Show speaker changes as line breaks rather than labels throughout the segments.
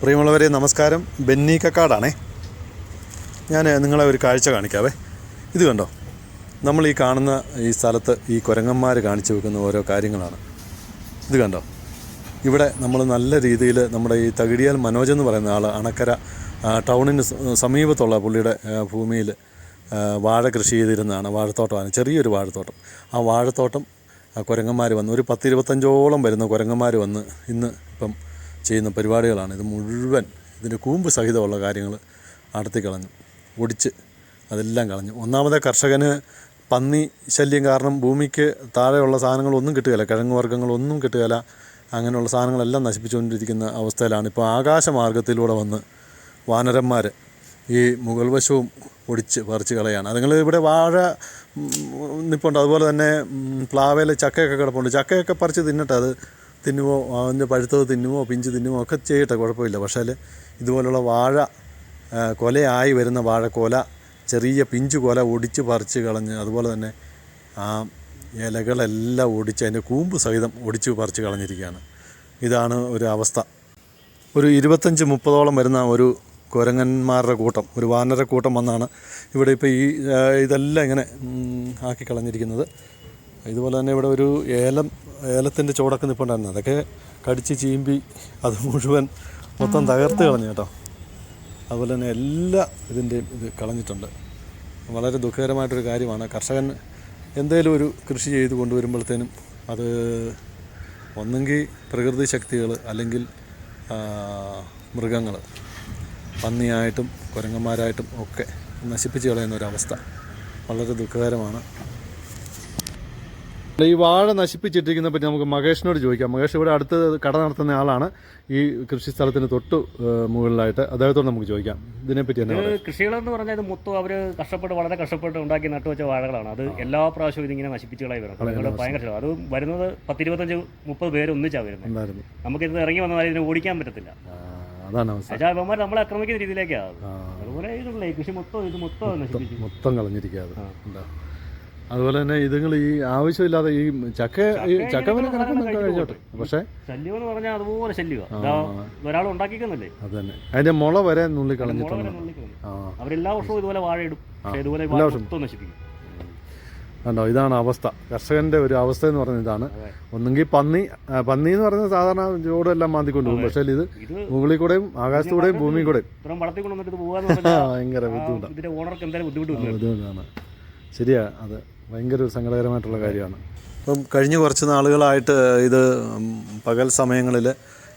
പ്രിയമുള്ളവരെ നമസ്കാരം. ബെന്നി കക്കാടാണേ. ഞാൻ നിങ്ങളെ ഒരു കാഴ്ച കാണിക്കാവേ. ഇത് കണ്ടോ? നമ്മൾ ഈ കാണുന്ന ഈ സ്ഥലത്ത് ഈ കുരങ്ങന്മാർ കാണിച്ചു വെക്കുന്ന ഓരോ കാര്യങ്ങളാണ്. ഇത് കണ്ടോ? ഇവിടെ നമ്മൾ നല്ല രീതിയിൽ നമ്മുടെ ഈ തകിടിയാൽ മനോജ് എന്ന് പറയുന്ന ആൾ അണക്കര ടൗണിന് സമീപത്തുള്ള പുള്ളിയുടെ ഭൂമിയിൽ വാഴ കൃഷി ചെയ്തിരുന്നതാണ്. വാഴത്തോട്ടമാണ്. ചെറിയൊരു വാഴത്തോട്ടം. ആ വാഴത്തോട്ടം കുരങ്ങന്മാർ വന്ന് ഒരു പത്തിരുപത്തഞ്ചോളം വരുന്ന കുരങ്ങന്മാർ വന്ന് ഇന്ന് ഇപ്പം ചെയ്യുന്ന പരിപാടികളാണ്. ഇത് മുഴുവൻ ഇതിന്റെ കൂമ്പ് സഹിതമുള്ള കാര്യങ്ങൾ അടത്തി കളഞ്ഞു. ഒടിച്ച് അതെല്ലാം കളഞ്ഞു. ഒന്നാമതേ കർഷകന് പന്നി ശല്യം കാരണം ഭൂമിക്ക് താഴെയുള്ള സാധനങ്ങളൊന്നും കിട്ടുകയില്ല. കിഴങ്ങ് വർഗങ്ങളൊന്നും കിട്ടുകയില്ല. അങ്ങനെയുള്ള സാധനങ്ങളെല്ലാം നശിപ്പിച്ചുകൊണ്ടിരിക്കുന്ന അവസ്ഥയിലാണ് ഇപ്പോൾ ആകാശമാർഗത്തിലൂടെ വന്ന് വാനരന്മാർ ഈ മുകൾ വശവും ഒടിച്ച് പറിച്ച് കളയാണ്. അതുങ്ങൾ ഇവിടെ വാഴ നിപ്പുണ്ട്. അതുപോലെ തന്നെ പ്ലാവയിലെ ചക്കയൊക്കെ കിടപ്പുണ്ട്. ചക്കയൊക്കെ പറിച്ച് തിന്നിട്ട് അത് തിന്നുമോ അതിന്റെ പഴുത്തത് തിന്നുമോ പിഞ്ച് തിന്നുമോ ഒക്കെ ചെയ്യട്ടെ കുഴപ്പമില്ല. പക്ഷേ ഇതുപോലുള്ള വാഴ കൊലയായി വരുന്ന വാഴക്കൊല ചെറിയ പിഞ്ചു കൊല ഒടിച്ച് പറിച്ച് കളഞ്ഞ് അതുപോലെ തന്നെ ആ ഇലകളെല്ലാം ഒടിച്ച് അതിന്റെ കൂമ്പ് സഹിതം ഒടിച്ച് പറിച്ച് കളഞ്ഞിരിക്കുകയാണ്. ഇതാണ് ഒരു അവസ്ഥ. ഒരു ഇരുപത്തഞ്ച് മുപ്പതോളം വരുന്ന ഒരു കുരങ്ങന്മാരുടെ കൂട്ടം ഒരു വാനര കൂട്ടം വന്നാണ് ഇവിടെ ഇപ്പോൾ ഈ ഇതെല്ലാം ഇങ്ങനെ ആക്കി കളഞ്ഞിരിക്കുന്നത്. ഇതുപോലെ തന്നെ ഇവിടെ ഒരു ഏലം ഏലത്തിന്റെ ചുവടൊക്കെ നിൽപ്പുണ്ടായിരുന്നു അതൊക്കെ കടിച്ച് ചീമ്പി അത് മുഴുവൻ മൊത്തം തകർത്ത് കളഞ്ഞു കേട്ടോ. അതുപോലെ തന്നെ എല്ലാ ഇതിന്റെയും ഇത് കളഞ്ഞിട്ടുണ്ട്. വളരെ ദുഃഖകരമായിട്ടൊരു കാര്യമാണ്. കർഷകൻ എന്തേലും ഒരു കൃഷി ചെയ്ത് കൊണ്ടുവരുമ്പോഴത്തേനും അത് ഒന്നെങ്കിൽ പ്രകൃതി ശക്തികൾ അല്ലെങ്കിൽ മൃഗങ്ങൾ പന്നിയായിട്ടും കുരങ്ങന്മാരായിട്ടും ഒക്കെ നശിപ്പിച്ച് കളയുന്ന ഒരവസ്ഥ വളരെ ദുഃഖകരമാണ്. ഈ വാഴ നശിപ്പിച്ചിട്ടിരിക്കുന്ന പറ്റി നമുക്ക് മഹേഷിനോട് ചോദിക്കാം. മഹേഷ് ഇവിടെ അടുത്ത് കട നടത്തുന്ന ആളാണ്. ഈ കൃഷി സ്ഥലത്തിന് തൊട്ട് മുകളിലായിട്ട് അദ്ദേഹത്തോട് നമുക്ക് ചോദിക്കാം. ഇതിനെപ്പറ്റി തന്നെ
കൃഷികളെന്ന് പറഞ്ഞാൽ ഇത് മൊത്തം അവർ കഷ്ടപ്പെട്ട് വളരെ കഷ്ടപ്പെട്ട് ഉണ്ടാക്കി നട്ടുവെച്ച വാഴകളാണ്. അത് എല്ലാ പ്രാവശ്യവും ഇതിങ്ങനെ നശിപ്പിച്ചുകളായി വരും. അതുകൊണ്ട് ഭയങ്കര അത്. വരുന്നത് പത്തിരുപത്തഞ്ച് മുപ്പത് പേര് ഒന്നിച്ചാ വരുന്നത്
നമുക്ക്
ഇത് ഇറങ്ങി വന്നാൽ ഇതിനെ ഓടിക്കാൻ പറ്റത്തില്ല.
അതാണ് അവസ്ഥ.
നമ്മളെ ആക്രമിക്കുന്ന രീതിയിലേക്കാണ് അതുപോലെ കൃഷി മൊത്തം ഇത് മൊത്തം
മൊത്തം കളഞ്ഞിരിക്കുക അതുപോലെ തന്നെ ഇതുങ്ങൾ ഈ ആവശ്യമില്ലാതെ ഈ ചക്ക ഈ
ചക്ക വില
കണക്കൊന്നും കഴിഞ്ഞോട്ടെ പക്ഷേ
ശല്യം എന്ന് പറഞ്ഞാൽ അതുപോലെ ശല്യമാണ് ഒരാൾ ഉണ്ടാക്കിക്കുന്നില്ലേ?
അത് തന്നെ അതിന്റെ മുള വരെ നുള്ളി കളഞ്ഞിട്ടുണ്ട്
അവരെല്ലാ വർഷവും ഇതുപോലെ വാഴ ഇടും പക്ഷേ ഇതുപോലെ നശിപ്പിക്കും.
കണ്ടോ ഇതാണ് അവസ്ഥ. കർഷകന്റെ ഒരു അവസ്ഥ എന്ന് പറഞ്ഞ ഇതാണ്. ഒന്നുകിൽ പന്നി പന്നി എന്ന് പറയുന്നത് സാധാരണ ചോടെല്ലാം മാന്തിക്കൊണ്ട് പോകും പക്ഷേ ഇത് മുകളിൽ കൂടെയും ആകാശത്തൂടെയും ഭൂമി കൂടെയും. ഭയങ്കര ബുദ്ധിമുട്ടാണ്. ബുദ്ധിമുട്ടാണ്. ശരിയാ അത്. ഭയങ്കര ഒരു സങ്കടകരമായിട്ടുള്ള കാര്യമാണ്. ഇപ്പം കഴിഞ്ഞ കുറച്ച് നാളുകളായിട്ട് ഇത് പകൽ സമയങ്ങളിൽ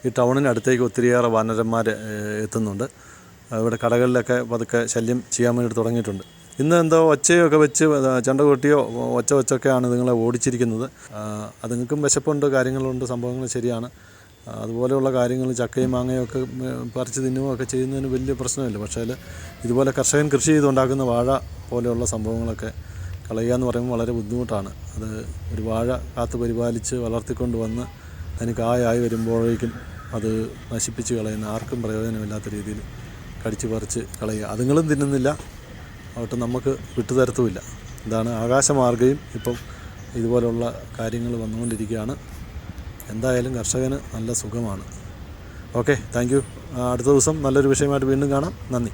ഈ ടൗണിനടുത്തേക്ക് ഒത്തിരിയേറെ വാനരന്മാർ എത്തുന്നുണ്ട്. ഇവിടെ കടകളിലൊക്കെ പതുക്കെ ശല്യം ചെയ്യാൻ വേണ്ടിയിട്ട് തുടങ്ങിയിട്ടുണ്ട്. ഇന്ന് എന്തോ ഒച്ചയൊക്കെ വെച്ച് ചണ്ട കൊട്ടിയോ ഒച്ച ഒച്ചൊക്കെയാണ് നിങ്ങളെ ഓടിച്ചിരിക്കുന്നത്. അത് അതുങ്ങൾക്കും വിശപ്പുണ്ട് കാര്യങ്ങളുണ്ട് സംഭവങ്ങൾ ശരിയാണ്. അതുപോലെയുള്ള കാര്യങ്ങൾ ചക്കയും മാങ്ങയും ഒക്കെ പറിച്ച് തിന്നുകയോ ഒക്കെ ചെയ്യുന്നതിന് വലിയ പ്രശ്നമില്ല. പക്ഷേ ഇതുപോലെ കർഷകൻ കൃഷി ചെയ്തുണ്ടാക്കുന്ന വാഴ പോലെയുള്ള സംഭവങ്ങളൊക്കെ കളയുക എന്ന് പറയുമ്പോൾ വളരെ ബുദ്ധിമുട്ടാണ്. അത് ഒരു വാഴ കാത്തു പരിപാലിച്ച് വളർത്തിക്കൊണ്ട് വന്ന് അതിന് കായായി വരുമ്പോഴേക്കും അത് നശിപ്പിച്ച് കളയുന്ന ആർക്കും പ്രയോജനമില്ലാത്ത രീതിയിൽ കടിച്ചു പറിച്ച് കളയുക. അതുങ്ങളും തിന്നുന്നില്ല. അവിടെ നമുക്ക് വിട്ടുതരത്തുമില്ല. ഇതാണ് ആകാശമാർഗയും ഇപ്പം ഇതുപോലുള്ള കാര്യങ്ങൾ വന്നുകൊണ്ടിരിക്കുകയാണ്. എന്തായാലും കർഷകന് നല്ല സുഖമാണ്. ഓക്കെ താങ്ക് അടുത്ത ദിവസം നല്ലൊരു വിഷയമായിട്ട് വീണ്ടും കാണാം. നന്ദി.